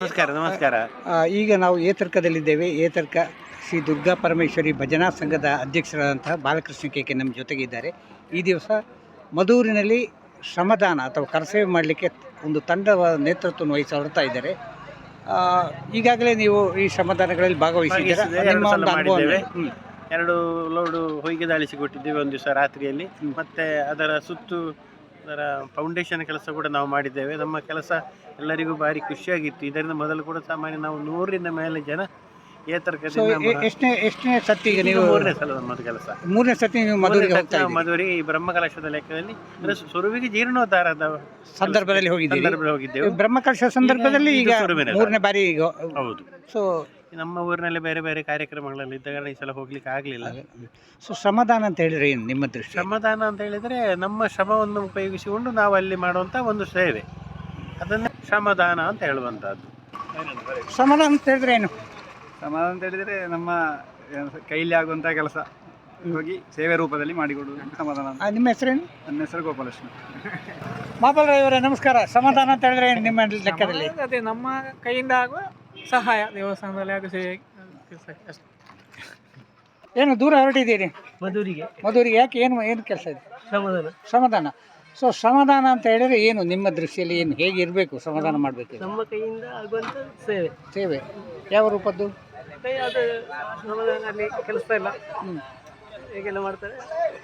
ನಮಸ್ಕಾರ ನಮಸ್ಕಾರ. ಆ, ಈಗ ನಾವು ಏತರ್ಕದಲ್ಲಿದ್ದೇವೆ. ಏತರ್ಕ ಶ್ರೀ ದುರ್ಗಾ ಪರಮೇಶ್ವರಿ ಭಜನಾ ಸಂಘದ ಅಧ್ಯಕ್ಷರಾದಂತಹ ಬಾಲಕೃಷ್ಣ ಕೇಕೆ ನಮ್ಮ ಜೊತೆಗೆ ಇದ್ದಾರೆ ಈ ದಿವಸ ಮದೂರಿನಲ್ಲಿ ಶ್ರಮದಾನ ಅಥವಾ ಕರಸೇವೆ ಮಾಡಲಿಕ್ಕೆ ಒಂದು ತಂಡವ ನೇತೃತ್ವವನ್ನು ವಹಿಸಿ ಹೊರಡ್ತಾ ಇದ್ದಾರೆ. ಆ, ಈಗಾಗಲೇ ನೀವು ಈ ಶ್ರಮದಾನಗಳಲ್ಲಿ ಭಾಗವಹಿಸಿದ್ದೀರಾ? ಭಾಗವಹಿಸಿದೆ, ನಿಮ್ಮ ಎರಡು ಒಂದು ಸಲ ಅನುಭವ ಮಾಡಿದ್ದೇವೆ. ಹ್ಮ್. ಎರಡು ಲೋಡು ಹೊಯ್ಗೆ ದಾಳಿಸಿ ಕೊಟ್ಟಿದ್ದೇವೆ ಒಂದು ದಿವಸ ರಾತ್ರಿಯಲ್ಲಿ. ಮತ್ತೆ ಅದರ ಸುತ್ತು ಅದರ ಫೌಂಡೇಶನ್ ಕೆಲಸ ಕೂಡ ನಾವು ಮಾಡಿದ್ದೇವೆ. ನಮ್ಮ ಕೆಲಸ ಎಲ್ಲರಿಗೂ ಭಾರಿ ಖುಷಿಯಾಗಿತ್ತು. ಇದರಿಂದ ಮೊದಲು ಕೂಡ ಸಾಮಾನ್ಯ ನಾವು ನೂರರಿಂದ ಮೇಲೆ ಜನ ಏತರ್ಕದಿಂದ ಎಷ್ಟನೇ ಎಷ್ಟನೇ ಸತಿ ಈಗ ನೀವು ಮೂರನೇ ಸಲ ನಮ್ಮದು ಕೆಲಸ ಮೂರನೇ ಸತಿ ನೀವು ಮೂರನೇ ಹೋಗ್ತಾ ಇದ್ದೀರಿ. ಮದುವೆಗೆ ಈ ಬ್ರಹ್ಮಕಲಶದ ಲೆಕ್ಕದಲ್ಲಿ ಅಂದ್ರೆ ಸುರುವಿಗೆ ಜೀರ್ಣೋದ್ಧಾರದ ಸಂದರ್ಭದಲ್ಲಿ ಹೋಗಿದ್ದೀರಿ. ಸಂದರ್ಭದಲ್ಲಿ ಹೋಗಿದ್ದೆವು. ಬ್ರಹ್ಮಕಲಶ ಸಂದರ್ಭದಲ್ಲಿ ಇದು ಈಗ ಮೂರನೇ ಬಾರಿ ಈಗ ಹೌದು. ಸೊ ನಮ್ಮ ಊರಿನಲ್ಲಿ ಬೇರೆ ಬೇರೆ ಕಾರ್ಯಕ್ರಮಗಳಲ್ಲಿ ಇದ್ದ ಕಾರಣ ಈ ಸಲ ಹೋಗ್ಲಿಕ್ಕೆ ಆಗ್ಲಿಲ್ಲ. ಸೊ ಶ್ರಮದಾನ ಅಂತ ಹೇಳಿದ್ರೆ ಏನು ನಿಮ್ಮ ದೃಷ್ಟಿ ಶ್ರಮದಾನ ಅಂತ ಹೇಳಿದ್ರೆ ನಮ್ಮ ಶ್ರಮವನ್ನು ಉಪಯೋಗಿಸಿಕೊಂಡು ನಾವು ಅಲ್ಲಿ ಮಾಡುವಂತ ಒಂದು ಸೇವೆ. ಅದನ್ನ ಶ್ರಮದಾನ ಅಂತ ಹೇಳುವಂತಹದ್ದು. ಶ್ರಮದಾನ ಅಂತ ಹೇಳಿದ್ರೆ ಏನು? ಸಮಾಧಾನ ಅಂತ ಹೇಳಿದರೆ ನಮ್ಮ ಕೈಲಿ ಆಗುವಂಥ ಕೆಲಸ. ಹೋಗಿ ಸೇವೆ ರೂಪದಲ್ಲಿ ಮಾಡಿಕೊಡುವುದು ಸಮಾಧಾನ ಅಂತ. ಆ, ನಿಮ್ಮ ಹೆಸರೇನು? ನನ್ನ ಹೆಸರು ಗೋಪಾಲಕೃಷ್ಣ ಮಾಪಲ್ ಇವರೇ ನಮಸ್ಕಾರ. ಸಮಾಧಾನ ಅಂತ ಹೇಳಿದ್ರೆ ಏನು ನಿಮ್ಮ ಲೆಕ್ಕದಲ್ಲಿ? ಅದೇ ನಮ್ಮ ಕೈಯಿಂದ ಆಗುವ ಸಹಾಯ ದೇವಸ್ಥಾನದಲ್ಲಿ ಆಗುವ ಸೇವೆ ಕೆಲ್ಸಕ್ಕೆ ಅಷ್ಟೇ. ಏನು ದೂರ ಹೊರಟಿದ್ದೀರಿ? ಮಧುರಿಗೆ. ಮಧುರಿಗೆ. ಯಾಕೆ ಏನು ಏನು ಕೆಲಸ ಇದೆ? ಸಮಾಧಾನ. ಸಮಾಧಾನ. ಸೊ ಸಮಾಧಾನ ಅಂತ ಹೇಳಿದ್ರೆ ಏನು ನಿಮ್ಮ ದೃಷ್ಟಿಯಲ್ಲಿ ಏನು ಹೇಗೆ ಇರಬೇಕು ಸಮಾಧಾನ ಮಾಡಬೇಕು? ನಮ್ಮ ಕೈಯಿಂದ ಆಗುವಂಥ ಸೇವೆ. ಸೇವೆ. ಯಾವ ರೂಪದ್ದು? ಕೈ ಅದು ಅಲ್ಲಿ ಕೆಲಸ ಇಲ್ಲ. ಹೇಗೆಲ್ಲ ಮಾಡ್ತಾರೆ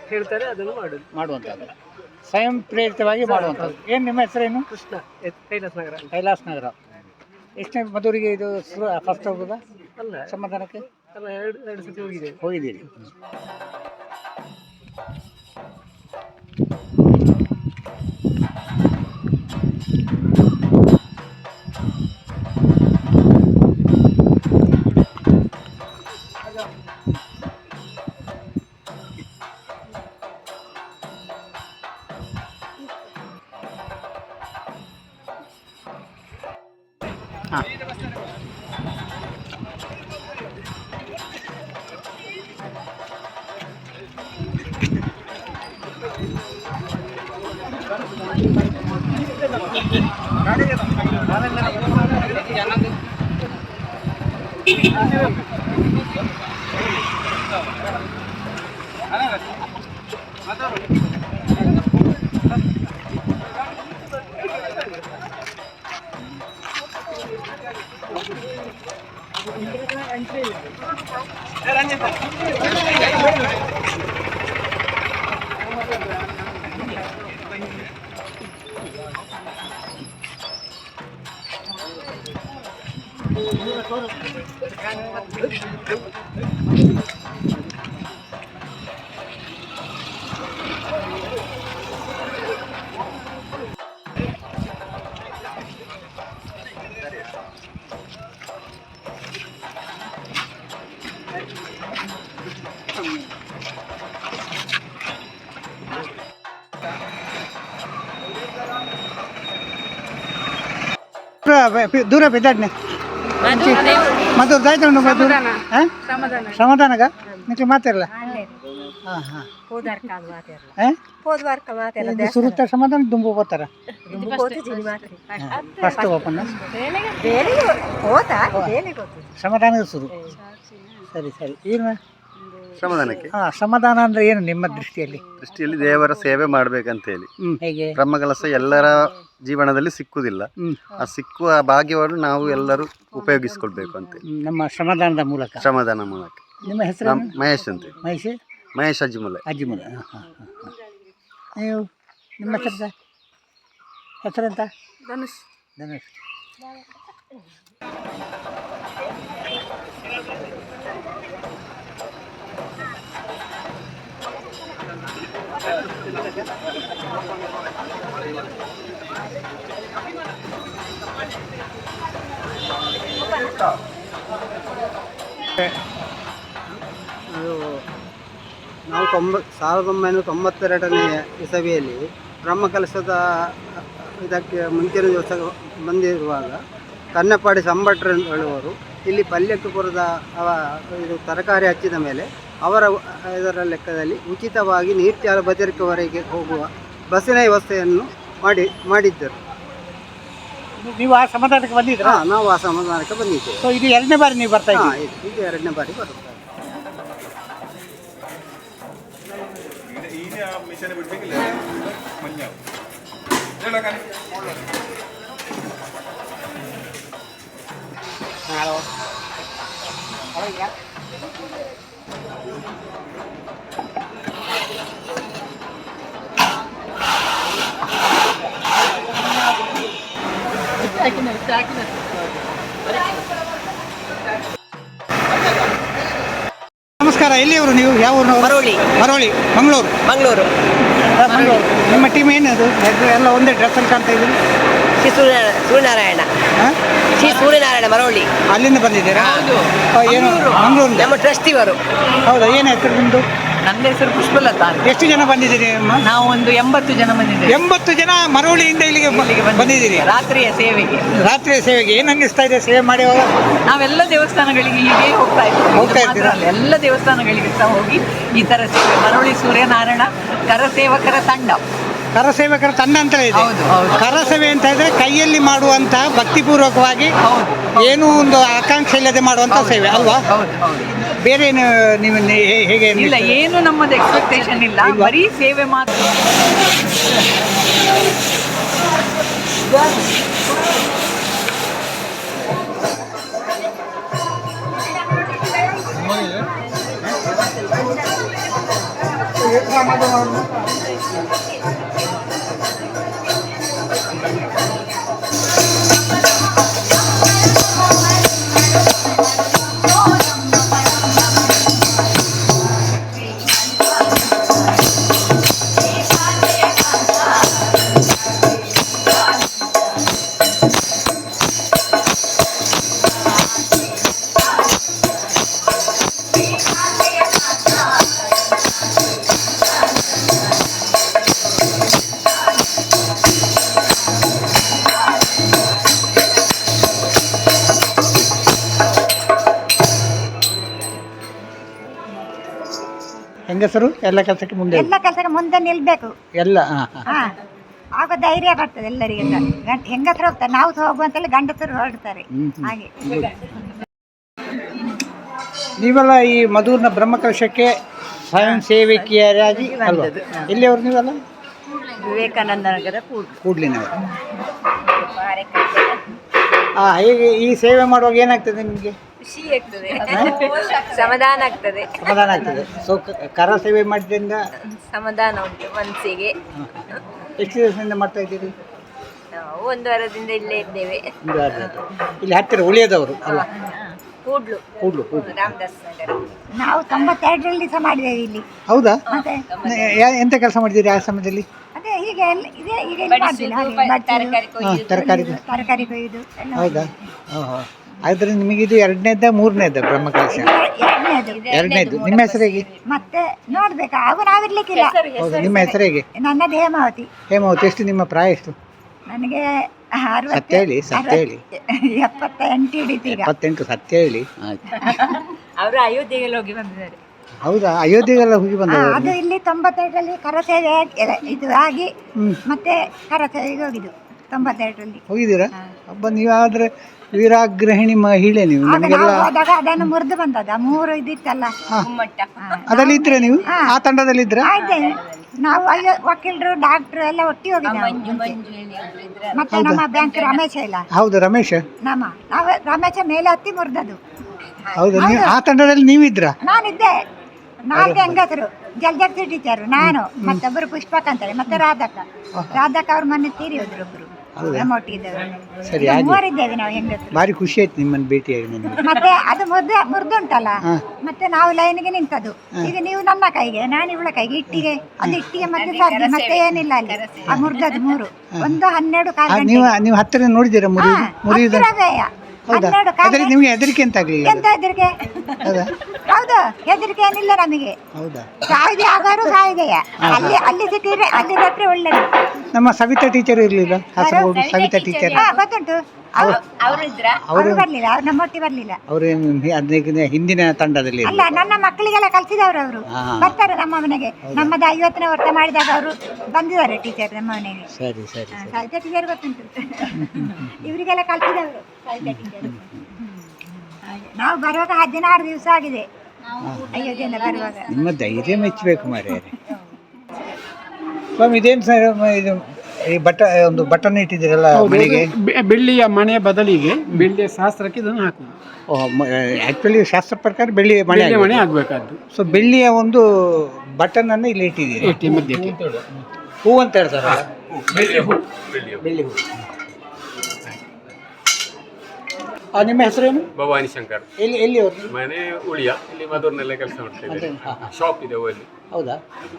ಹೇಳ್ತಾರೆ ಅದನ್ನು ಮಾಡುದು. ಮಾಡುವಂಥದ್ದು. ಸ್ವಯಂ ಪ್ರೇರಿತವಾಗಿ ಮಾಡುವಂಥದ್ದು. ಏನು ನಿಮ್ಮ ಹೆಸರೇನು ಕೃಷ್ಣ ಎತ್- ಕೈಲಾಸ ನಗರ. ಕೈಲಾಸ್ ನಗರ. ಎಷ್ಟನೇ ಮಧುರಿಗೆ ಇದು ಫಸ್ಟ್ ಹೋಗುದ? ಅಲ್ಲ ಸಮಾಧಾನಕ್ಕೆ? ಅಲ್ಲ ಎರಡು ಎರಡು ಸತಿ ಹೋಗಿದೆ. ಹೋಗಿದ್ದೀರಿ. Gracias. ದೂರ ಬೆ- ದೂರ ಬಿದ್ದಾಡ್ನೆ ಮದ್ದೂರು ದಾಯ್ತು ಉಂಡು ಮದ್ದೂರು ಹಾಂ. ಸಮಾಧಾನಗ ನಿಕ್ಲಿ ಮಾತಿರಲ್ಲ ಹಾಂ ಹಾಂ ಇದು ಸುರುತ್ತ ಸಮಾಧಾನ ದುಂಬು ಹೋತಾರ ಫಸ್ಟ್ ಓಪನ್ ಸಮಾಧಾನದ ಸುರು ಸರಿ ಸರಿ. ಏನು ಶ್ರಮದಾನಕ್ಕೆ? ಆ ಸಮಾಧಾನ ಅಂದ್ರೆ ಏನು ನಿಮ್ಮ ದೃಷ್ಟಿಯಲ್ಲಿ? ದೃಷ್ಟಿಯಲ್ಲಿ ದೇವರ ಸೇವೆ ಮಾಡ್ಬೇಕಂತ ಹೇಳಿ. ಹೇಗೆ? ಬ್ರಹ್ಮ ಎಲ್ಲರ ಜೀವನದಲ್ಲಿ ಸಿಕ್ಕುದಿಲ್ಲ. ಆ ಸಿಕ್ಕುವ ಭಾಗ್ಯವನ್ನು ನಾವು ಎಲ್ಲರೂ ಉಪಯೋಗಿಸಿಕೊಳ್ಬೇಕು ಅಂತ ನಮ್ಮ ಶ್ರಮದಾನದ ಮೂಲಕ. ಶ್ರಮದಾನ ಮೂಲಕ. ನಿಮ್ಮ ಹೆಸರು? ಮಹೇಶ್ ಅಂತ ಮಹೇಶ್? ಮಹೇಶ್ ಅಜ್ಜಿಮುಲೆ. ಅಜ್ಜಿಮುಲ. ಹಾಂ ಹಾಂ ನೀವು ನಿಮ್ಮ ಹೆಸರು ಸರ್? ಧನುಷ್. ಧನುಷ್. ನಾವು ತೊಂಬ ಸಾವಿರದ ಒಂಬೈನೂರ ತೊಂಬತ್ತೆರಡನೇ ಇಸವಿಯಲ್ಲಿ ಬ್ರಹ್ಮಕಲಸದ ಇದಕ್ಕೆ ಮುಂಚಿನ ದಿವಸ ಬಂದಿರುವಾಗ ಕನ್ನಪಾಡಿ ಸಂಭಟ್ರು ಹೇಳುವರು ಹೇಳುವವರು ಇಲ್ಲಿ ಪಲ್ಯಕ್ಕೆ ಅವ ಇದು ತರಕಾರಿ ಹಚ್ಚಿದ ಮೇಲೆ ಅವರ ಇದರ ಲೆಕ್ಕದಲ್ಲಿ ಉಚಿತವಾಗಿ ನೀರ್ತ್ಯಾಲ ಬದಿರ್ಕವರೆಗೆ ಹೋಗುವ ಬಸ್ಸಿನ ವ್ಯವಸ್ಥೆಯನ್ನು ಮಾಡಿ ಮಾಡಿದ್ದರು. ನೀವು ಆ ಸಮಾಧಾನಕ್ಕೆ ಬಂದಿದ್ರಾ ಹಾಂ ನಾವು ಆ ಸಮಾಧಾನಕ್ಕೆ ಬಂದಿದ್ದೇವೆ. ಸೊ ಇದು ಎರಡನೇ ಬಾರಿ ನೀವು ಬರ್ತಾ ಹಾಂ ಇದು ಇದು ಎರಡನೇ ಬಾರಿ ಬರುತ್ತೆ ನಮಸ್ಕಾರ ಎಲ್ಲಿಯವರು ನೀವು? ಯಾವ ಊರು ಮರೋಳಿ ಮರೋಳಿ ಮಂಗಳೂರು? ಮಂಗಳೂರು. ನಿಮ್ಮ ಟೀಮ್ ಏನದು? ಎಲ್ಲ ಒಂದೇ ಡ್ರೆಸ್ ಅಲ್ಲಿ ಕಾಣ್ತಾ ಇದ್ದೀರಿ? ಶ್ರೀ ಸೂರ್ಯ ಸೂರ್ಯನಾರಾಯಣ. ಶ್ರೀ ಸೂರ್ಯನಾರಾಯಣ ಮರವಳ್ಳಿ. ಅಲ್ಲಿಂದ ಬಂದಿದ್ದೀರಾ. ಆ, ಏನು? ಮಂಗಳೂರಿಂದ? ನಮ್ಮ ಟ್ರಸ್ಟ್ ಇವರು ಹೌದಾ? ಏನು ಹೆಸರು ನಿಮ್ಮದು ನನ್ನ ಹೆಸರು ಪುಷ್ಪಲತಾ ಅಂತ. ಎಷ್ಟು ಜನ ಬಂದಿದ್ದೀರಿ ಅಮ್ಮ ನಾವು ಒಂದು ಎಂಬತ್ತು ಜನ ಬಂದಿದ್ದೀವಿ. ಎಂಬತ್ತು ಜನ ಮರವಳ್ಳಿಯಿಂದ ಇಲ್ಲಿಗೆ ಬಂದಿದ್ದೀರಿ? ರಾತ್ರಿಯ ಸೇವೆಗೆ. ರಾತ್ರಿ ಸೇವೆಗೆ. ಏನು ಅನ್ನಿಸ್ತಾ ಇದೆ ಸೇವೆ ಮಾಡಿ ನಾವೆಲ್ಲ ದೇವಸ್ಥಾನಗಳಿಗೆ ಹೀಗೆ ಹೋಗ್ತಾ ಇದ್ದೀವಿ. ಇದು ಹೋಗ್ತಾ ಮಾತ್ರ ಇದ್ದೀರಾ? ಅಲ್ಲ, ಎಲ್ಲ ದೇವಸ್ಥಾನಗಳಿಗೆ ಸಹ ಹೋಗಿ ಈ ತರ ಸೇವೆ. ಮರಳಿ ಸೂರ್ಯನಾರಾಯಣ ಕರಸೇವಕರ ತಂಡ. ಕರಸೇವಕರ ತಂಡ ಅಂತ ಇದೆ. ಕರಸೇವೆ ಅಂತ ಹೇಳಿದ್ರೆ ಕೈಯಲ್ಲಿ ಮಾಡುವಂತ ಭಕ್ತಿಪೂರ್ವಕವಾಗಿ ಏನೂ ಒಂದು ಆಕಾಂಕ್ಷೆ ಇಲ್ಲದೆ ಮಾಡುವಂತ ಸೇವೆ ಅಲ್ವಾ ಬೇರೆ ಏನು ನೀವು ಹೇಗೆ ಇಲ್ಲ ಏನು ನಮ್ಮದು ಎಕ್ಸ್ಪೆಕ್ಟೇಷನ್ ಇಲ್ಲ ಬರೀ ಸೇವೆ ಮಾತ್ರ ಹೆಂಗಸರು ಎಲ್ಲ ಕೆಲಸಕ್ಕೆ ಮುಂದೆ ಎಲ್ಲ ಕೆಲಸಕ್ಕೆ ಮುಂದೆ ನಿಲ್ಬೇಕು. ಎಲ್ಲ ಹಾಂ. ಆಗ ಧೈರ್ಯ ಬರ್ತದೆ ಎಲ್ಲರಿಗೆ ಗಂಡ ಹೆಂಗಸರು ಹೋಗ್ತಾರೆ. ನಾವು ಸಹ ಹೋಗುವ ಅಂತೇಳಿ ಗಂಡಸರು ಹೊರಡ್ತಾರೆ. ಹಾಗೆ. ನೀವೆಲ್ಲ ಈ ಮಧುರ್ನ ಬ್ರಹ್ಮಕಲಶಕ್ಕೆ ಸ್ವಯಂ ಸೇವಕಿಯರಾಗಿ ಅಲ್ವಾ? ಎಲ್ಲಿಯವರು ನೀವೆಲ್ಲ? ವಿವೇಕಾನಂದ ನಗರ ಕೂಡ್ಲು. ಕೂಡ್ಲಿನವರು. ಹಾಂ ಹೇಗೆ ಈ ಸೇವೆ ಮಾಡುವಾಗ ಏನಾಗ್ತದೆ ನಿಮಗೆ? ಖುಷಿ ಆಗ್ತದೆ. ಸಮಾಧಾನ ಆಗ್ತದೆ. ಸಮಾಧಾನ ಆಗ್ತದೆ. ಸೊ ಕರ ಸೇವೆ ಮಾಡಿದ್ರಿಂದ ಸಮಾಧಾನ ಉಂಟು ಮನಸ್ಸಿಗೆ. ಎಷ್ಟು ದಿವಸದಿಂದ ಮಾಡ್ತಾ ಇದ್ದೀರಿ? ನಾವು ಒಂದು ವಾರದಿಂದ ಇಲ್ಲೇ ಇದ್ದೇವೆ. ಒಂದು ವಾರ. ಇಲ್ಲಿ ಹತ್ತಿರ ಉಳಿಯದವರು ಅಲ್ಲ? ಕೂಡ್ಲು. ಕೂಡ್ಲು ಕೂಡ್ಲು. ರಾಮದಾಸ್ ನಗರ. ನಾವು ತೊಂಬತ್ತೆರಡರಲ್ಲಿ ಸಹ ಮಾಡಿದ್ದೇವೆ ಇಲ್ಲಿ. ಹೌದಾ? ಮತ್ತೆ ನ- ಯಾ- ಎಂತ ಕೆಲಸ ಮಾಡಿದ್ದೀರಿ ಆ ಸಮಯದಲ್ಲಿ? ಅದೇ ಹೀಗೆ ಎಲ್ಲ ಇದೆ ಈಗ ಇಲ್ಲಿ ಮಾಡ್ತೀನಿ ಹಾಗೆ ಬಡ್ಸೋದು, ಹಾಂ ತರಕಾರಿ ತರಕಾರಿ ಕೊಯ್ಯುದು. ಎಲ್ಲ ಹೌದಾ? ಓಹೋ ಆದರೆ ನಿಮಗಿದು ಎರಡನೇದ ಮೂರನೇದ ಬ್ರಹ್ಮಕಲಶ ಎರಡನೇದು ಎರಡನೇದು ನಿಮ್ಮ ಹೆಸರಿಗೆ ಹೇಗೆ? ಮತ್ತೆ ನೋಡ್ಬೇಕು ಆಗ ನಾವಿರ್ಲಿಕ್ಕಿಲ್ಲ ಹೌದು ನಿಮ್ಮ ಹೆಸರಿಗೆ ಹೇಗೆ? ನನ್ನದು ಹೇಮಾವತಿ. ಹೇಮಾವತಿ ಎಷ್ಟು ನಿಮ್ಮ ಪ್ರಾಯ ಎಷ್ಟು? ನನಗೆ ಸತ್ಯ ಹೇಳಿ, ಸತ್ಯ ಹೇಳಿ. ಎಪ್ಪತ್ತ ಎಂಟು ಹಿಡಿತೀರ ಇಪ್ಪತ್ತೆಂಟು ಸತ್ಯ ಹೇಳಿ. ಆಯ್ತು. ಅವರು ಅಯೋಧ್ಯೆಗೆ ಹೋಗಿ ಬಂದಿದ್ದಾರೆ. ಹೌದಾ? ಅಯೋಧ್ಯೆಗೆಲ್ಲ ಹೋಗಿ ಬಂದ ಅದು ಇಲ್ಲಿ ತೊಂಬತ್ತೆರಡರಲ್ಲಿ ಕರಸೇವೆ ಆಗಿ- ಎಲ್ಲ ಇದು ಆಗಿ ಮತ್ತೆ ಕರಸೇವೆಗೆ ಹೋಗಿದ್ದು ತೊಂಬತ್ತೆರಡರಲ್ಲಿ ಹೋಗಿದ್ದೀರಾ? ಹಬ್ಬ ನೀವಾದ್ರೆ ವೀರಾಗ್ರಹಿಣಿ ಮಹಿಳೆ ನೀವು. ನಮಗೆಲ್ಲ ನಾವು ಹೋದಾಗ ಅದನ್ನು ಮುರಿದು ಬಂದದ ಮೂರು ಇದಿತ್ತಲ್ಲ ಅದರಲ್ಲಿ ಇದ್ರೆ ನೀವು? ಆ ತಂಡದಲ್ಲಿ ಇದ್ರ ಆಯ್ತು ನಾವು ಅಯ್ಯೋ ವಕೀಲರು ಡಾಕ್ಟ್ರು ಎಲ್ಲ ಒಟ್ಟಿ ಹೋಗಿ ಮತ್ತೆ ನಮ್ಮ ಬ್ಯಾಂಕ್ ರಮೇಶ ಇಲ್ಲ. ಹೌದು ರಮೇಶ. ನಮ್ಮ ನಾವು ರಮೇಶ ಮೇಲೆ ಹತ್ತಿ ಮುರಿದದು ಹೌದು ನೀವು ಆ ತಂಡದಲ್ಲಿ ನೀವಿದ್ರ? ನಾನಿದ್ದೆ. ನಾಲ್ಕು ಹೆಂಗಸರು. ಜಲ್ಜರ್ತಿ ಟೀಚರು ನಾನು ಮತ್ತೊಬ್ಬರು ಪುಷ್ಪಕ್ ಅಂತೇಳಿ ಮತ್ತೆ ರಾಧಕ್ಕ ರಾಧಕ್ಕ ಅವ್ರ ಮನೆ ತೀರಿ ಹೋದ್ರು ಒಬ್ರು. ನಮ್ಮ ಒಟ್ಟಿಗಿದ್ದವರು ಸರಿ ಈಗ ಆಗಿ. ಮೂವರಿದ್ದೇವೆ ನಾವು ಹೆಂಗಸರು. ಭಾರಿ ಖುಷಿ ಆಯ್ತು ನಿಮ್ಮನ್ನು ಭೇಟಿ ನನಗೆ ಮತ್ತೆ ಅದು ಮುರ್ದು ಮುರಿದುಂಟಲ್ಲ? ಮತ್ತೆ ನಾವು ಲೈನ್ಗೆ ನಿಂತದ್ದು. ಈಗ ನೀವು ನನ್ನ ಕೈಗೆ ನಾನು ಇವಳ ಕೈಗೆ ಇಟ್ಟಿಗೆ ಅದು ಇಟ್ಟಿಗೆ ಮತ್ತೆ ಸಾಧ್ಯ ಮತ್ತೆ ಏನಿಲ್ಲ ಅಲ್ಲಿ. ಆ ಮುರ್ದದ್ದು ಮೂರು. ಒಂದು ಹನ್ನೆರಡು ಆ, ನೀವು ನೀವು ಹತ್ತಿರ ನೋಡಿದ್ದೀರಾ ಮುರಿ ಮುರಿ ಹತ್ತಿರವೇ. ಹೌದಾ? ಹನ್ನೆರಡು ಕಾಲು ಅದ್ರಲ್ಲಿ ನಿಮಗೆ ಹೆದರಿಕೆ ಅಂತ ಆಗ್ಲಿಲ್ಲ ಎಂತ ಹೆದರಿಕೆ? ಹೌದಾ? ಹೌದು ಹೆದರಿಕೆ ಏನಿಲ್ಲ ನಮಗೆ. ಹೌದಾ? ಸಾಯಿದೆ ಆಗಾರು ಸಾಯಿದೆಯ ಅಲ್ಲಿ ಅಲ್ಲಿ ಸಿಕ್ಕಿದ್ರೆ ಅಲ್ಲಿ ಬಿಟ್ರೆ ಒಳ್ಳೇದು. ನಮ್ಮ ಸವಿತಾ ಟೀಚರ್ ಇರಲಿಲ್ಲ? ಕಾಸರಗೋಡು ಸವಿತಾ ಟೀಚರ್ ಹಾ ಗೊತ್ತುಂಟು ಅವರು ಇದ್ರ? ಅವರು ಬರ್ಲಿಲ್ಲ ಅವ್ರು ನಮ್ಮೊಟ್ಟಿಗೆ ಬರ್ಲಿಲ್ಲ. ಅವರು ಅದಕ್ಕೆ ಹಿಂದಿನ ತಂಡದಲ್ಲಿ ಅಲ್ಲ ನನ್ನ ಮಕ್ಕಳಿಗೆಲ್ಲ ಕಲ್ಸಿದವರು ಅವರು. ಬರ್ತಾರೆ ನಮ್ಮ ಮನೆಗೆ. ನಮ್ಮದು ಐವತ್ತನೇ ವರ್ಷ ಮಾಡಿದಾಗ ಅವರು ಬಂದಿದ್ದಾರೆ ಟೀಚರ್ ನಮ್ಮ ಮನೆಗೆ. ಸರಿ ಸರಿ ಸಾಹಿತ್ಯ ಟೀಚರ್ ಗೊತ್ತುಂಟು. ಇವರಿಗೆಲ್ಲ ಕಲ್ಸಿದವರು ಸಾಹಿತ್ಯ ಟೀಚರ್ ನಾವು ಬರುವಾಗ ಹದಿನಾರು ದಿವಸ ಆಗಿದೆ. ಅಯೋಧ್ಯೆಯಿಂದ ಬರುವಾಗ. ನಿಮ್ಮ ಧೈರ್ಯ ಮೆಚ್ಚಬೇಕು ಮಾರ್ಯಾರೆ ಸ್ವಾಮಿ ಇದೇನು ಸರ್ ಇದು ಈ ಬಟ್ಟ ಒಂದು ಬಟನ್ ಇಟ್ಟಿದ್ದೀರಲ್ಲ ಮನೆಗೆ? ಬೆಳ್ಳಿಯ ಮನೆಯ ಬದಲಿಗೆ ಬೆಳ್ಳಿಯ ಶಾಸ್ತ್ರಕ್ಕೆ ಇದನ್ನು ಹಾಕುದು ಆ್ಯಕ್ಚುಲಿ ಶಾಸ್ತ್ರ ಪ್ರಕಾರ ಬೆಳ್ಳಿ ಮನೆ ಬೆಳ್ಳಿಯ ಮನೆ ಆಗ್ಬೇಕಾದ್ದು. ಸೊ ಬೆಳ್ಳಿಯ ಒಂದು ಬಟನ್ ಅನ್ನು ಇಲ್ಲಿ ಇಟ್ಟಿದ್ದೀರಿ. ಎಟ್ಟಿ ಮಧ್ಯಕ್ಕೆ. ಹೂ ಅಂತ ಹೇಳ್ತಾರ ಬೆಳ್ಳಿ ಹೂ ಆ, ನಿಮ್ಮ ಹೆಸರೇನು ಭವಾನಿ ಶಂಕರ್. ಎಲ್ಲಿ ಎಲ್ಲಿ ಅವ್ರು? ಮನೆ ಉಳಿಯ ಇಲ್ಲಿ ಮಧುರ್ನಲ್ಲೇ ಕೆಲಸ ಮಾಡ್ತೇವೆ ಶಾಪ್ ಇದೆ ಅಲ್ಲಿ ಹೌದಾ?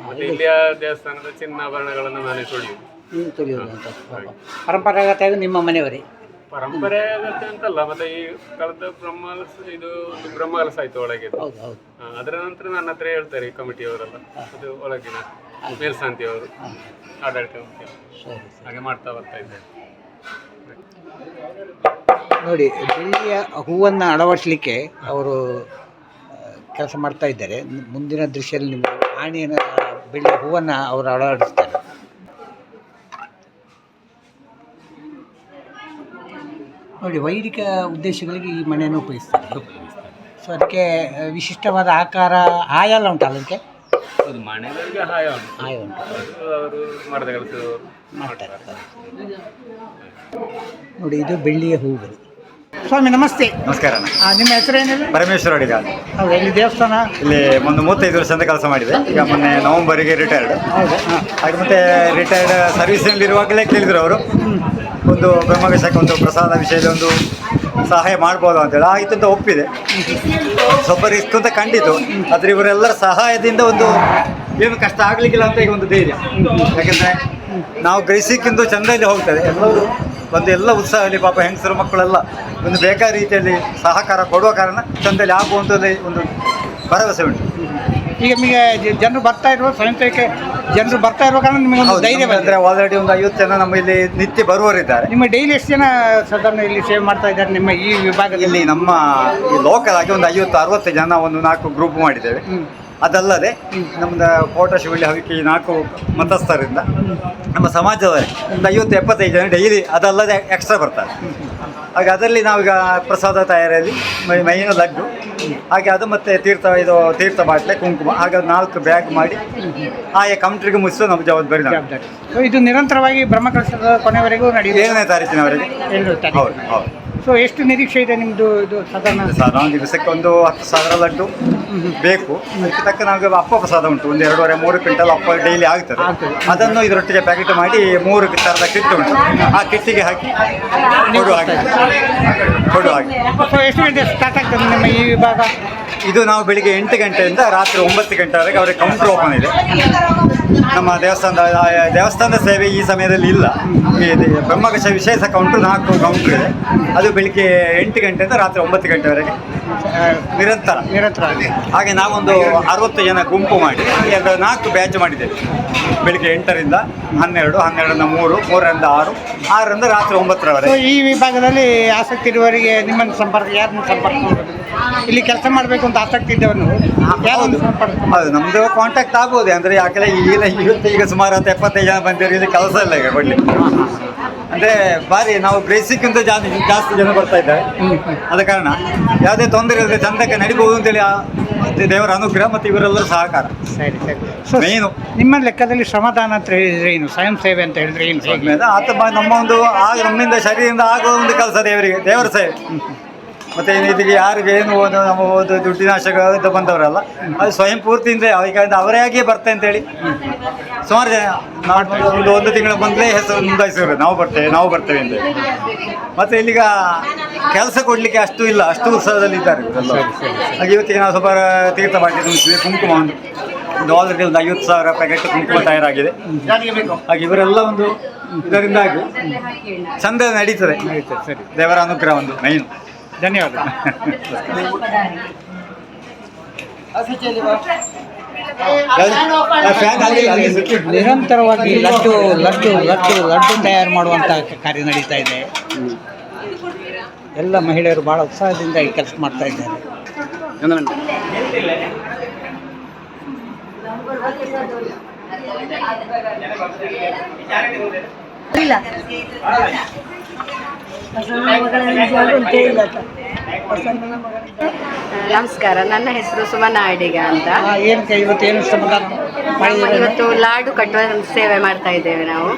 ಮತ್ತೆ ಇಲ್ಲಿಯ ದೇವಸ್ಥಾನದ ಚಿನ್ನಾಭರಣಗಳನ್ನು ನಾನೇ ತೊಳೆಯುವುದು ನೀವು ತುಳಿಯೋದು ಅಂತ. ಪರಂಪರಾಗತವಾಗಿ ನಿಮ್ಮ ಮನೆಯವರೇ? ಪರಂಪರೆ ಆಗತ್ತೆ ಅಂತಲ್ಲ ಮತ್ತೆ ಈ ಕಳೆದ ಬ್ರಹ್ಮಲಸ ಇದು ಒಂದು ಬ್ರಹ್ಮಲಸ ಆಯ್ತು ಒಳಗೆ ಅದರ ನಂತರ ನನ್ನ ಹತ್ರ ಹೇಳ್ತಾರೆ ಈ ಕಮಿಟಿಯವರೆಲ್ಲ. ಅದು ಒಳಗಿನ ಮೇಲ್ಶಾಂತಿಯವರು ಆಡಳಿತ ಮುಖ್ಯ. ಹಾಗೆ ಮಾಡ್ತಾ ಬರ್ತಾ ಇದ್ದಾರೆ ನೋಡಿ ಬೆಳ್ಳಿಯ ಹೂವನ್ನು ಅಳವಡಿಸಲಿಕ್ಕೆ ಅವರು ಕೆಲಸ ಮಾಡ್ತಾ ಇದ್ದಾರೆ. ಮುಂದಿನ ದೃಶ್ಯದಲ್ಲಿ ನಿಮ್ಮ ಆಣಿಯನ್ನು ಬೆಳ್ಳಿಯ ಹೂವನ್ನು ಅವರು ಅಳವಡಿಸ್ತಾರೆ. ನೋಡಿ ವೈದಿಕ ಉದ್ದೇಶಗಳಿಗೆ ಈ ಮನೆಯನ್ನು ಉಪಯೋಗಿಸ್ತಾರೆ. ಸೊ ಅದಕ್ಕೆ ವಿಶಿಷ್ಟವಾದ ಆಕಾರ ಆಯಲ್ಲ ಉಂಟು ಉಂಟಲ್ಲ ಅದಕ್ಕೆ? ಹೌದು ಮನೆಗಳಿಗೆ ಹಾಯ ಉಂಟು. ಆಯ ಉಂಟು. ಅವರು ಮರದ ಕೆಲಸದವರು ಮಾಡ್ತಾರೆ. ನೋಡಿ ಇದು ಬೆಳ್ಳಿಯ ಹೂಗಳು. ಸ್ವಾಮಿ ನಮಸ್ತೆ. ನಮಸ್ಕಾರ ಆ, ನಿಮ್ಮ ಹೆಸರೇನಿದೆ ಪರಮೇಶ್ವರ ಅಡಿಗ ಹೌದು ಇಲ್ಲಿ ದೇವಸ್ಥಾನ? ಇಲ್ಲಿ ಒಂದು ಮೂವತ್ತೈದು ವರ್ಷದಿಂದ ಕೆಲಸ ಮಾಡಿದೆ. ಈಗ ಮೊನ್ನೆ ನವೆಂಬರಿಗೆ ರಿಟೈರ್ಡ್ ಹೌದು. ಹಾಗೆ ಮತ್ತೆ ರಿಟೈರ್ಡ್ ಸರ್ವಿಸ್ನಲ್ಲಿ ಇರುವಾಗಲೇ ಕೇಳಿದ್ರು ಅವರು. ಒಂದು ಬ್ರಹ್ಮಗಶಕ್ಕೆ ಒಂದು ಪ್ರಸಾದ ವಿಷಯದ ಒಂದು ಸಹಾಯ ಮಾಡ್ಬೋದು ಅಂತೇಳಿ. ಆಯಿತು ಅಂತ ಒಪ್ಪಿದೆ. ಸ್ವಲ್ಪ ರಿಸ್ಕ್ ಅಂತ ಕಂಡಿತು ಆದರೆ ಇವರೆಲ್ಲರ ಸಹಾಯದಿಂದ ಒಂದು ಏನು ಕಷ್ಟ ಆಗಲಿಕ್ಕಿಲ್ಲ ಅಂತ ಈಗ ಒಂದು ಧೈರ್ಯ. ಯಾಕೆಂದರೆ ನಾವು ಗ್ರಹಿಸಿಕ್ಕಿಂದು ಚಂದಲ್ಲಿ ಹೋಗ್ತದೆ. ಎಲ್ಲರೂ ಒಂದು ಎಲ್ಲ ಉತ್ಸಾಹದಲ್ಲಿ ಪಾಪ ಹೆಂಗಸರು ಮಕ್ಕಳೆಲ್ಲ ಒಂದು ಬೇಕಾದ ರೀತಿಯಲ್ಲಿ ಸಹಕಾರ ಕೊಡುವ ಕಾರಣ ಚಂದಲ್ಲಿ ಆಗುವಂಥದ್ದು ಒಂದು ಭರವಸೆ ಉಂಟು. ಈಗ ನಿಮಗೆ ಜನರು ಬರ್ತಾ ಇರುವ ಸ್ವಯಂಸೇವಕ್ಕೆ ಜನರು ಬರ್ತಾ ಇರುವ ಕಾರಣ ನಿಮಗೆ ಒಂದು ಧೈರ್ಯ ಬಂದರೆ ಆಲ್ರೆಡಿ ಒಂದು ಐವತ್ತು ಜನ ನಮ್ಮ ಇಲ್ಲಿ ನಿತ್ಯ ಬರುವವರಿದ್ದಾರೆ. ನಿಮ್ಮ ಡೈಲಿ ಎಷ್ಟು ಜನ ಸಾಧಾರಣ ಇಲ್ಲಿ ಸೇವೆ ಮಾಡ್ತಾ ಇದ್ದಾರೆ ನಿಮ್ಮ ಈ ವಿಭಾಗದಲ್ಲಿ? ಇಲ್ಲಿ ನಮ್ಮ ಈ ಲೋಕಲ್ ಆಗಿ ಒಂದು ಐವತ್ತು ಅರವತ್ತು ಜನ ಒಂದು ನಾಲ್ಕು ಗ್ರೂಪ್ ಮಾಡಿದ್ದೇವೆ. ಅದಲ್ಲದೆ ನಮ್ಮದು ಕೋಟ ಶಿವಳ್ಳಿ ಹವಿಕೆ ನಾಲ್ಕು ಮತಸ್ಥರಿಂದ ನಮ್ಮ ಸಮಾಜದವರೇ ಒಂದು ಐವತ್ತು ಎಪ್ಪತ್ತೈದು ಜನ ಡೈಲಿ ಅದಲ್ಲದೆ ಎಕ್ಸ್ಟ್ರಾ ಬರ್ತಾರೆ. ಹಾಗೆ ಅದರಲ್ಲಿ ನಾವೀಗ ಪ್ರಸಾದ ತಯಾರಿಯಲ್ಲಿ ಮೈ ಮೈನ ಲಡ್ಡು ಹಾಗೆ ಅದು ಮತ್ತೆ ತೀರ್ಥ ಇದು ತೀರ್ಥ ಬಾಟ್ಲೆ ಕುಂಕುಮ ಹಾಗೆ ಅದು ನಾಲ್ಕು ಬ್ಯಾಗ್ ಮಾಡಿ ಆಯಾ ಕೌಂಟ್ರಿಗೆ ಮುಗಿಸೋ ನಮ್ಮ ಜವಾಬ್ದಾರಿ ನಾವು ಇದು ನಿರಂತರವಾಗಿ ಬ್ರಹ್ಮಕಲಶದ ಕೊನೆವರೆಗೂ ನಡೆಯುತ್ತೆ. ಏಳನೇ ತಾರೀಕಿನವರೆಗೆ. ಹೌದು ಹೌದು. ಸೊ ಎಷ್ಟು ನಿರೀಕ್ಷೆ ಇದೆ ನಿಮ್ಮದು ಇದು ಸಾಧಾರಣ? ಸಾಧಾರಣ ದಿವಸಕ್ಕೆ ಒಂದು ಹತ್ತು ಸಾವಿರ ಲಡ್ಡು ಬೇಕು. ಅದಕ್ಕೆ ತಕ್ಕ ನಮಗೆ ಅಪ್ಪ ಪ್ರಸಾದ ಉಂಟು. ಒಂದು ಎರಡೂವರೆ ಮೂರು ಕ್ವಿಂಟಲ್ ಅಪ್ಪ ಡೈಲಿ ಆಗ್ತದೆ. ಅದನ್ನು ಇದರೊಟ್ಟಿಗೆ ಪ್ಯಾಕೆಟ್ ಮಾಡಿ ಮೂರು ಥರದ ಕಿಟ್ ಉಂಟು. ಆ ಕಿಟ್ಟಿಗೆ ಹಾಕಿ. ಕೊಡುವ ಹಾಗೆ. ಕೊಡುವ ಹಾಗೆ. ಸೊ ಎಷ್ಟು ಗಂಟೆ ಸ್ಟಾರ್ಟ್ ಆಗ್ತದೆ ನಿಮ್ಮ ಈ ವಿಭಾಗ? ಇದು ನಾವು ಬೆಳಿಗ್ಗೆ ಎಂಟು ಗಂಟೆಯಿಂದ ರಾತ್ರಿ ಒಂಬತ್ತು ಗಂಟೆವರೆಗೆ ಅವರಿಗೆ ಕೌಂಟರ್ ಓಪನ್ ಇದೆ. ನಮ್ಮ ದೇವಸ್ಥಾನದ ದೇವಸ್ಥಾನದ ಸೇವೆ ಈ ಸಮಯದಲ್ಲಿ ಇಲ್ಲ. ಬ್ರಹ್ಮಕಶ ವಿಶೇಷ ಕೌಂಟರ್ ನಾಲ್ಕು ಕೌಂಟ್ರ್ ಇದೆ. ಅದು ಬೆಳಿಗ್ಗೆ ಎಂಟು ಗಂಟೆಯಿಂದ ರಾತ್ರಿ ಒಂಬತ್ತು ಗಂಟೆವರೆಗೆ. ನಿರಂತರ. ನಿರಂತರ. ಹಾಗೆ ನಾವೊಂದು ಅರವತ್ತು ಜನ ಗುಂಪು ಮಾಡಿ ಎರಡು ನಾಲ್ಕು ಬ್ಯಾಚ್ ಮಾಡಿದ್ದೇವೆ. ಬೆಳಿಗ್ಗೆ ಎಂಟರಿಂದ ಹನ್ನೆರಡು ಹನ್ನೆರಡರಿಂದ ಮೂರು ಮೂರರಿಂದ ಆರು ಆರರಿಂದ ರಾತ್ರಿ ಒಂಬತ್ತರವರೆಗೆ. ಈ ವಿಭಾಗದಲ್ಲಿ ಆಸಕ್ತಿ ಇರುವವರಿಗೆ ನಿಮ್ಮನ್ನು ಸಂಪರ್ಕ ಯಾರನ್ನು ಸಂಪರ್ಕ ಇಲ್ಲಿ ಕೆಲಸ ಮಾಡಬೇಕು ಅಂತ ಆಸಕ್ತಿ ಇದ್ದವನು ಹೌದು. ನಮ್ದು ಕಾಂಟ್ಯಾಕ್ಟ್ ಆಗ್ಬೋದು. ಅಂದ್ರೆ ಯಾಕೆಂದರೆ ಈಗ ಇವತ್ತು ಈಗ ಸುಮಾರು ಹತ್ತು ಎಪ್ಪತ್ತೈದು ಜನ ಬಂದಿರೋ ಇಲ್ಲಿ ಕೆಲಸ ಇಲ್ಲ ಈಗ ಕೊಡ್ಲಿಕ್ಕೆ ಅಂದ್ರೆ ಬಾರಿ ನಾವು ಬೇಸಿಕ್ಕಿಂತ ಜಾಸ್ತಿ ಜಾಸ್ತಿ ಜನ ಬರ್ತಾ ಇದ್ದಾರೆ. ಆದ ಕಾರಣ ಯಾವುದೇ ತೊಂದರೆ ಇಲ್ಲದೆ ಚಂದಕ್ಕೆ ನಡಿಬಹುದು ಅಂತೇಳಿ ಆ ದೇವರ ಅನುಗ್ರಹ ಮತ್ತು ಇವರೆಲ್ಲರ ಸಹಕಾರ. ಸರಿ ಸರಿ. ಮೇನು ನಿಮ್ಮ ಲೆಕ್ಕದಲ್ಲಿ ಶ್ರಮದಾನ ಅಂತ ಹೇಳಿದ್ರೆ ಏನು? ಸ್ವಯಂ ಸೇವೆ ಅಂತ ಹೇಳಿದ್ರೆ ಏನು? ಆತ ನಮ್ಮ ಒಂದು ಆಗ ನಮ್ಮಿಂದ ಶರೀರದಿಂದ ಆಗುವ ಒಂದು ಕೆಲಸ ದೇವರಿಗೆ ದೇವರ ಸೇವೆ. ಮತ್ತೆ ಇದಕ್ಕೆ ಯಾರಿಗೆ ಏನು ಓದು ನಮ್ಮ ಒಂದು ದುಡ್ಡಿನ ಇದು ಬಂದವರಲ್ಲ. ಅದು ಸ್ವಯಂ ಪೂರ್ತಿಯಿಂದ ಈಗ ಅವರೇ ಆಗಿಯೇ ಬರ್ತೆ ಅಂತೇಳಿ. ಸುಮಾರು ಜನ ನಾಡ್ ಒಂದು ಒಂದು ತಿಂಗಳ ಬಂದಲೇ ಹೆಸರು ನೋಂದಾಯಿಸಿದ್ರು ನಾವು ಬರ್ತೇವೆ ನಾವು ಬರ್ತೇವೆ ಅಂತ. ಮತ್ತೆ ಇಲ್ಲಿಗ ಕೆಲಸ ಕೊಡಲಿಕ್ಕೆ ಅಷ್ಟು ಇಲ್ಲ ಅಷ್ಟು ಉತ್ಸಾಹದಲ್ಲಿ ಇದ್ದಾರೆ. ಹಾಗೆ ಇವತ್ತಿಗೆ ನಾವು ಸ್ವಲ್ಪ ತೀರ್ಥ ಬಾಕಿ ತುಂಬಿಸಿದ್ವಿ ಕುಂಕುಮ ಒಂದು. ಒಂದು ಆಲ್ರೆಡಿ ಒಂದು ಐವತ್ತು ಸಾವಿರ ಪ್ಯಾಕೆಟ್ ಕುಂಕುಮ ತಯಾರಾಗಿದೆ. ಹಾಗೆ ಇವರೆಲ್ಲ ಒಂದು ಇದರಿಂದಾಗಿ ಚಂದ ನಡೀತದೆ. ಸರಿ. ದೇವರ ಅನುಗ್ರಹ ಒಂದು ಮೈನು ಧನ್ಯವಾದ. ನಿರಂತರವಾಗಿ ಲಡ್ಡು ಲಡ್ಡು ಲಡ್ಡು ಲಡ್ಡು ತಯಾರು ಮಾಡುವಂಥ ಕಾರ್ಯ ನಡೀತಾ ಇದೆ. ಎಲ್ಲ ಮಹಿಳೆಯರು ಭಾಳ ಉತ್ಸಾಹದಿಂದ ಈ ಕೆಲಸ ಮಾಡ್ತಾ ಇದ್ದಾರೆ. ನಮಸ್ಕಾರ ನನ್ನ ಹೆಸರು ಸುಮನ ಅಡಿಗ ಅಂತ. ಇವತ್ತು ಶ್ರಮದಾನ ಲಾಡು ಕಟ್ಟುವ ಸೇವೆ ಮಾಡ್ತಾ ಇದ್ದೇವೆ ನಾವು?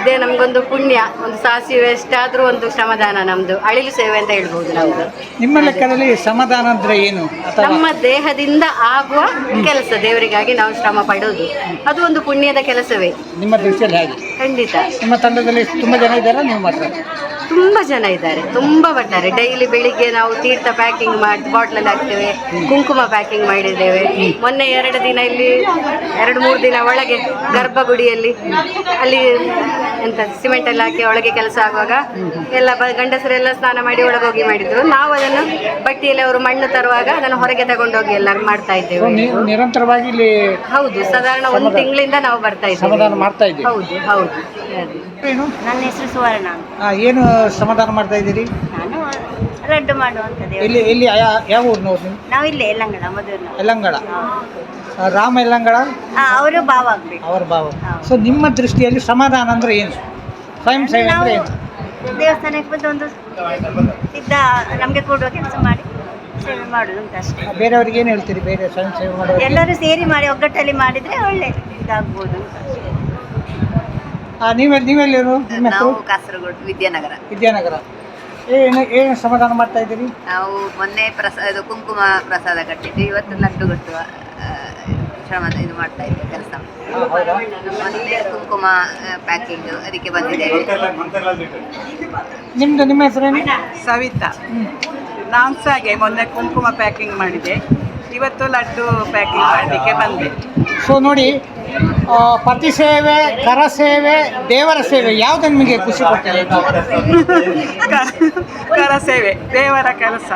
ಇದೇ ನಮ್ಗೊಂದು ಪುಣ್ಯ ಒಂದು ಸಾಸಿವೆ ಎಷ್ಟಾದ್ರೂ ಒಂದು ಶ್ರಮದಾನ ನಮ್ದು ಅಳಿಲು ಸೇವೆ ಅಂತ ಹೇಳ್ಬಹುದು ನಮ್ದು. ನಿಮ್ಮ ಲೆಕ್ಕದಲ್ಲಿ ಸಮಾಧಾನ ಅಂದ್ರೆ ಏನು? ನಮ್ಮ ದೇಹದಿಂದ ಆಗುವ ಕೆಲಸ ದೇವರಿಗಾಗಿ ನಾವು ಶ್ರಮ ಪಡೋದು. ಅದು ಒಂದು ಪುಣ್ಯದ ಕೆಲಸವೇ. ನಿಮ್ಮ ದೃಷ್ಟಿಯಲ್ಲಿ ಖಂಡಿತ. ನಿಮ್ಮ ತಂಡದಲ್ಲಿ ತುಂಬಾ ಜನ ಇದ್ದಾರಾ? ನೀವು ಮಾತ್ರ? ತುಂಬಾ ಜನ ಇದ್ದಾರೆ ತುಂಬ ಬರ್ತಾರೆ ಡೈಲಿ ಬೆಳಿಗ್ಗೆ ನಾವು ತೀರ್ಥ ಪ್ಯಾಕಿಂಗ್ ಮಾಡಿ ಬಾಟ್ಲಲ್ಲಿ ಹಾಕ್ತೇವೆ ಕುಂಕುಮ ಪ್ಯಾಕಿಂಗ್ ಮಾಡಿದ್ದೇವೆ. ಮೊನ್ನೆ ಎರಡು ದಿನ ಇಲ್ಲಿ ಎರಡು ಮೂರು ದಿನ ಒಳಗೆ ಗರ್ಭಗುಡಿಯಲ್ಲಿ ಅಲ್ಲಿ ಎಂತ ಸಿಮೆಂಟ್ ಎಲ್ಲ ಹಾಕಿ ಒಳಗೆ ಕೆಲಸ ಆಗುವಾಗ ಎಲ್ಲ ಬ ಗಂಡಸರೆಲ್ಲ ಸ್ನಾನ ಮಾಡಿ ಒಳಗೋಗಿ ಮಾಡಿದ್ರು. ನಾವು ಅದನ್ನು ಬಟ್ಟಿಯಲ್ಲಿ ಅವರು ಮಣ್ಣು ತರುವಾಗ ಅದನ್ನು ಹೊರಗೆ ತಗೊಂಡೋಗಿ ಎಲ್ಲ ಮಾಡ್ತಾ ಇದ್ದೇವೆ. ನೀವು ನಿರಂತರವಾಗಿ ಇಲ್ಲಿ ಹೌದು ಸಾಧಾರಣ ಒಂದು ತಿಂಗಳಿಂದ ನಾವು ಬರ್ತಾ ಇದ್ದೇವೆ. ಮಾಡ್ತಾ ಇದ್ದೀರಿ ಹೌದು ಹೌದು. ಏನು? ನನ್ನ ಹೆಸರು ಸುವರ್ಣ ಆ, ಏನು ಸಮಾಧಾನ ಮಾಡ್ತಾ ಇದ್ದೀರಿ? ನಾನು ಲಡ್ಡು ಮಾಡುವಂಥದ್ದು ಎಲ್ಲಿ ಎಲ್ಲಿ ಯಾ- ಯಾವ ಊರಿನವ್ರು ನೀವು? ನಾವು ಇಲ್ಲೇ ಎಲ್ಲಂಗಡ ಮಧುರ್ನ ಯಲ್ಲಂಗಡ ಆ, ರಾಮ ಎಲ್ಲಂಗಡ ಅವರು ಭಾವ ಆಗ್ಬೇಕು. ಅವರ ಭಾವ. ಸೊ ನಿಮ್ಮ ದೃಷ್ಟಿಯಲ್ಲಿ ಸಮಾಧಾನ ಅಂದ್ರೆ ಏನು? ಸ್ವಯಂ ಸೇವೆ ಅಂದ್ರೆ ಏನು? ದೇವಸ್ಥಾನಕ್ಕೆ ಬಂದು ಒಂದು ಸಿದ್ಧ ನಮಗೆ ಕೊಡುವ ಕೆಲಸ ಮಾಡಿ ಸೇವೆ ಮಾಡುದು ಅಂತ ಅಷ್ಟೇ. ಬೇರೆಯವ್ರಿಗೆ ಏನು ಹೇಳ್ತೀರಿ? ಬೇರೆ ಸ್ವಯಂ ಸೇವೆ ಮಾಡೋರು ಎಲ್ಲರೂ ಸೇರಿ ಮಾಡಿ ಒಗ್ಗಟ್ಟಲ್ಲಿ ಮಾಡಿದ್ರೆ ಒಳ್ಳೆ ಇದಾಗ್ಬೋದು ಅಂತ. ನೀವೆಲ್ಲಿ ನೀವೆಲ್ಲಿರು ನಿಮ್ಮ ಹೆಸರು? ಕಾಸರಗೋಡು ವಿದ್ಯಾನಗರ. ವಿದ್ಯಾನಗರ. ಏನು ಏನು ಸಮಾಧಾನ ಮಾಡ್ತಾ ಇದ್ದೀರಿ? ನಾವು ಮೊನ್ನೆ ಪ್ರಸಾದ ಕುಂಕುಮ ಪ್ರಸಾದ ಕಟ್ಟಿದ್ದು ಇವತ್ತು ಲಡ್ಡು ಕಟ್ಟುವ ಆ, ಶ್ರಮ ಇದು ಮಾಡ್ತಾ ಇದ್ದೇವೆ ಕೆಲಸ. ಹೌದಾ? ಮೊನ್ನೆ ಕುಂಕುಮ ಪ್ಯಾಕಿಂಗ್ ಅದಕ್ಕೆ ಬಂದಿದೆ ನಿಮ್ದು ನಿಮ್ಮ ಹೆಸರೇನು ಸವಿತಾ. ನಾನು ಸಹ ಹಾಗೆ ಮೊನ್ನೆ ಕುಂಕುಮ ಪ್ಯಾಕಿಂಗ್ ಮಾಡಿದೆ. ಇವತ್ತು ಲಡ್ಡು ಪ್ಯಾಕಿಂಗ್ ಮಾಡಲಿಕ್ಕೆ ಬಂದೆ. ಸೊ ನೋಡಿ ಪತಿ ಸೇವೆ ಕರ ಸೇವೆ ದೇವರ ಸೇವೆ ಯಾವ್ದು ನಿಮಗೆ ಖುಷಿ ಕೊಡ್ತದೆ ಕರ ಸೇವೆ ದೇವರ ಕೆಲಸ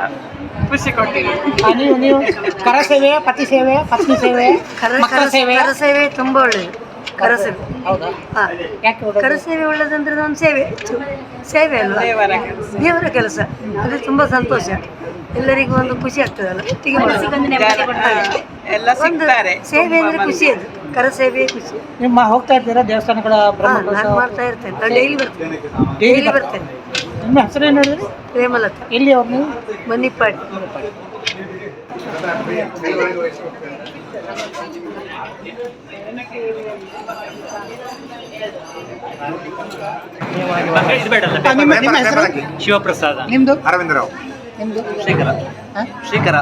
ಖುಷಿ ಕೊಟ್ಟಿದೆ. ನೀವು ನೀವು ಕರ ಸೇವೆ ಪತಿ ಸೇವೆ ಪತ್ನಿ ಸೇವೆ ಮಕ್ಕಳ ಸೇವೆ? ಕರ- ಸೇವೆ ತುಂಬ ತುಂಬಾ ಒಳ್ಳೆಯದು. ಕರಸೇವೆ ಹೌದಾ? ಹಾ. ಯಾಕೆ ಒಳ್ಳೆದು? ಕರಸೇವೆ ಒಳ್ಳೆದಂದ್ರೆ ಒಂದು ಸೇವೆ. ಸೇವೆ ಅಲ್ಲ ದೇವರ ಕೆಲಸ. ಅದು ತುಂಬಾ ಸಂತೋಷ. ಎಲ್ಲರಿಗೂ ಒಂದು ಖುಷಿ ಆಗ್ತದಲ್ಲ ಸೇವೆ ಅಂದ್ರೆ ಖುಷಿ ಅದು. ಕರಸೇವೆ ಖುಷಿ. ನಿಮ್ಮ ಹೋಗ್ತಾ ಇರ್ತೀರಾ? ದೇವಸ್ಥಾನಗಳ ನಾನು ಮಾಡ್ತಾ ಇರ್ತೇನೆ. ನಾನು ಡೈಲಿ ಬರ್ತೇನೆ. ಡೈಲಿ ಬರ್ತೇನೆ. ನಿಮ್ಮ ಹೆಸರೇನು ಹೇಳಿದ್ರಿ? ಪ್ರೇಮಲತಾ ಎಲ್ಲಿ ಅವ್ರು ನೀವು? ಮನಿಪಾಡಿ ನಿಮ್ಮ ನಿಮ್ಮ ಹೆಸರು? ಶಿವಪ್ರಸಾದ. ನಿಮ್ದು? ಅರವಿಂದ್ ರಾವ್. ನಿಮ್ದು? ಶ್ರೀಕರ ಹಾ? ಶ್ರೀಕರ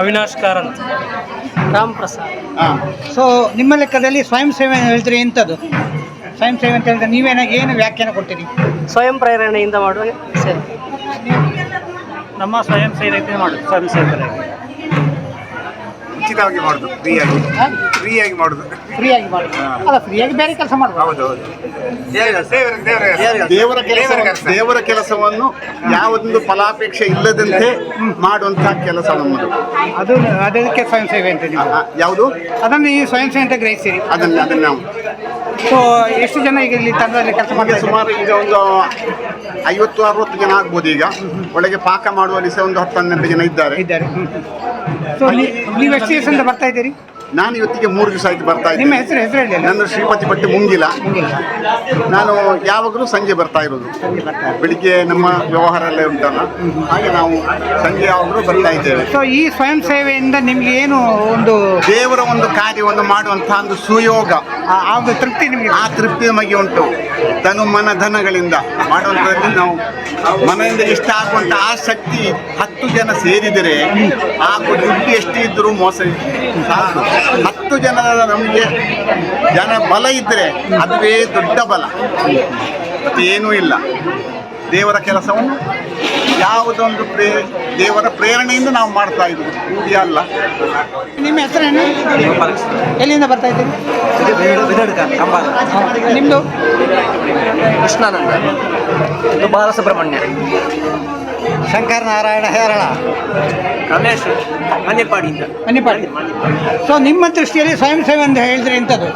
ಅವಿನಾಶ್ ಕಾರಂತ್ ರಾಮ್ ಪ್ರಸಾದ್ ಸೊ ನಿಮ್ಮ ಲೆಕ್ಕದಲ್ಲಿ ಸ್ವಯಂ ಸೇವೆ ಅಂತ ಹೇಳ್ತೀರಿ ಎಂಥದ್ದು? ಸ್ವಯಂ ಸೇವೆ ಅಂತ ಹೇಳಿದ್ರೆ ನೀವೇನಾಗಿ ಏನು ವ್ಯಾಖ್ಯಾನ ಕೊಡ್ತೀರಿ? ಸ್ವಯಂ ಪ್ರೇರಣೆಯಿಂದ ಮಾಡುವ ಸೇವೆ. ನಮ್ಮ ಸ್ವಯಂ ಸೇವಕರಿಗೆ ಮಾಡುದು. ಸ್ವಯಂ ಸೇವಕರಾಗಿ ಉಚಿತವಾಗಿ ಮಾಡುದು ಫ್ರೀಯಾಗಿ. ಫ್ರೀಯಾಗಿ ಮಾಡುದು. ಫ್ರೀಯಾಗಿ ಮಾಡುದು. ಅಲ್ಲ ಫ್ರೀಯಾಗಿ ಬೇರೆ ಕೆಲಸ ಮಾಡ್ಬೋದು ಹೌದು ಹೌದು. ದೇವರ ಕೆಲಸ. ದೇವರ ಕೆಲಸವನ್ನು ಯಾವುದೊಂದು ಫಲಾಪೇಕ್ಷೆ ಇಲ್ಲದಂತೆ ಮಾಡುವಂತಹ ಕೆಲಸ ನಮ್ಮದು ಅದು ಅದಕ್ಕೆ ಸ್ವಯಂ ಸೇವೆ ಅಂತ ನೀವು. ಆ, ಯಾವುದು? ಅದನ್ನು ಈ ಸ್ವಯಂ ಸೇವೆ ಅಂತ ಗ್ರಹಿಸ್ತೀರಿ ಅದನ್ನ ಅದನ್ನ ನಾವು. ಸೊ ಎಷ್ಟು ಜನ ಈಗ ಇಲ್ಲಿ ತಂಡದಲ್ಲಿ ಕೆಲಸ ಮಾಡಿ ಸುಮಾರು ಈಗ ಒಂದು ಐವತ್ತು ಅರವತ್ತು ಜನ ಆಗ್ಬೋದು ಈಗ. ಒಳಗೆ ಪಾಕ ಮಾಡುವಲ್ಲಿ ಸಹ ಒಂದು ಹತ್ತು ಹನ್ನೆರಡು ಜನ ಇದ್ದಾರೆ. ಇದ್ದಾರೆ. ಸೊ ನೀವು ಎಷ್ಟು ದಿವಸದಿಂದ ಬರ್ತಾ ಇದ್ದೀರಿ? ನಾನು ಇವತ್ತಿಗೆ ಮೂರು ದಿವಸ ಆಯ್ತು ಬರ್ತಾ ನಿಮ್ಮ ಇದ್ದೀನಿ ಹೆಸರು ಹೆಸರು ಹೇಳಿ ಅಲ್ಲ? ನನ್ನ ಶ್ರೀಪತಿ ಪಟ್ಟಿ ಮುಂಗಿಲ್ಲ ನಾನು ಯಾವಾಗಲೂ ಸಂಜೆ ಬರ್ತಾ ಇರೋದು. ಬೆಳಿಗ್ಗೆ ನಮ್ಮ ವ್ಯವಹಾರ ಎಲ್ಲ ಉಂಟಲ್ಲ ಹಾಗೆ ನಾವು ಸಂಜೆ ಯಾವಾಗಲೂ ಬರ್ತಾ ಇದ್ದೇವೆ. ಸೊ ಈ ಸ್ವಯಂ ಸೇವೆಯಿಂದ ನಿಮ್ಗೆ ಏನು ಒಂದು ದೇವರ ಒಂದು ಕಾರ್ಯವನ್ನು ಮಾಡುವಂತಹ ಒಂದು ಸುಯೋಗ. ಆ ಆ ಒಂದು ತೃಪ್ತಿ ನಿಮಗೆ ಆ ತೃಪ್ತಿ ನಮಗೆ ಉಂಟು. ತನು ಮನ ಧನಗಳಿಂದ ಮಾಡುವಂಥದ್ರಲ್ಲಿ ನಾವು ಮನೆಯಿಂದ ಇಷ್ಟ ಆಗುವಂಥ ಆ ಶಕ್ತಿ ಹತ್ತು ಜನ ಸೇರಿದರೆ ಆ ದುಡ್ಡು ಎಷ್ಟೇ ಇದ್ದರೂ ಮೋಸ ಸಾಕು ಹತ್ತು ಜನರ ನಮಗೆ ಜನ ಬಲ ಇದ್ದರೆ ಅದುವೇ ದೊಡ್ಡ ಬಲ. ಏನೂ ಇಲ್ಲ. ದೇವರ ಕೆಲಸವನ್ನು ಯಾವುದೊಂದು ಪ್ರೇ ದೇವರ ಪ್ರೇರಣೆಯಿಂದ ನಾವು ಮಾಡ್ತಾ ಇದ್ದೀವಿ ಅಲ್ಲ. ನಿಮ್ಮ ಹೆಸರೇನು? ಎಲ್ಲಿಂದ ಬರ್ತಾ ಇದ್ದೀರಿ? ನಿಮ್ಮದು ಕೃಷ್ಣಾನಂದ. ಇದು ಬಾಲಸುಬ್ರಹ್ಮಣ್ಯ. ಶಂಕರ ನಾರಾಯಣ ಹೇರಳ. ರಮೇಶ್ ಮನೆಪಾಡಿಯಿಂದ ಮನೆಪಾಡಿ ಸೊ ನಿಮ್ಮ ದೃಷ್ಟಿಯಲ್ಲಿ ಸ್ವಯಂ ಸೇವೆ ಅಂತ ಹೇಳಿದ್ರೆ ಎಂಥದ್ದು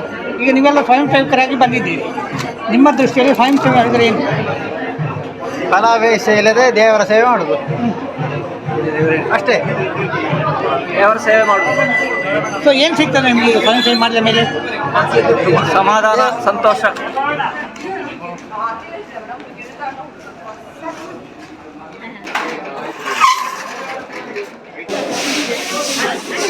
ಈಗ ನೀವೆಲ್ಲ ಸ್ವಯಂ ಸೇವಕರಾಗಿ ಬಂದಿದ್ದೀರಿ. ನಿಮ್ಮ ದೃಷ್ಟಿಯಲ್ಲಿ ಸ್ವಯಂ ಸೇವೆ ಹೇಳಿದ್ರೆ ಏನು? ಫಲಾವೇಶ ಇಲ್ಲದೆ ದೇವರ ಸೇವೆ ಮಾಡುದು. ಅಷ್ಟೇ. ದೇವರ ಸೇವೆ ಮಾಡುದು. ಸೊ ಏನು ಸಿಗ್ತದೆ ನಿಮಗೆ ಸ್ವಯಂ ಸೇವೆ ಮಾಡಿದ ಮೇಲೆ? ಸಮಾಧಾನ ಸಂತೋಷ.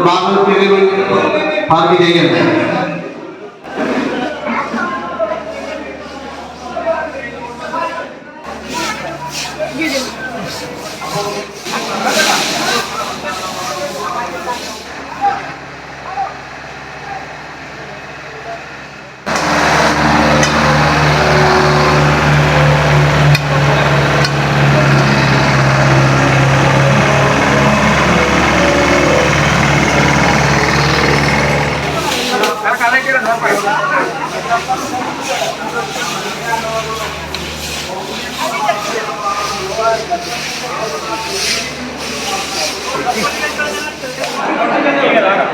ಬಾಗಿಲು ತೆರೆದು ಪಾರ್ಕಿಂಗ್ ಹೇಗೆ ಅಂತ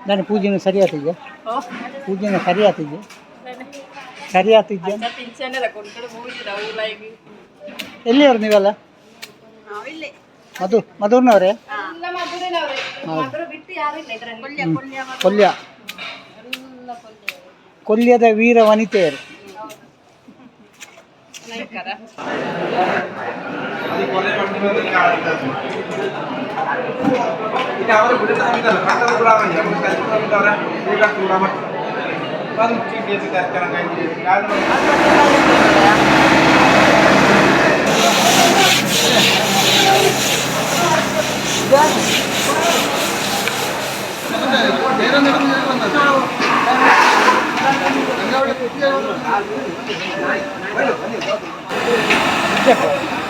ನಾನು ಪೂಜೆನ ಸರಿ ಆತಿದ್ದೆ ಪೂಜೆನ ಸರಿ ಆತಿದ್ದೆ ಸರಿ ಆತಿದ್ಯಾ ಎಲ್ಲಿಯವ್ರು ನೀವೆಲ್ಲ? ಮಧು ಮಧುರ್ನವ್ರೆ? ಕೊಲ್ಯ ಕೊಲ್ಯದ ವೀರ ವನಿತೆಯರು. Di Yeah.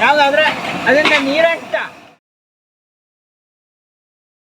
ಯಾವ್ದಾದ್ರೆ ಅದನ್ನ ನೀರ ಇಷ್ಟ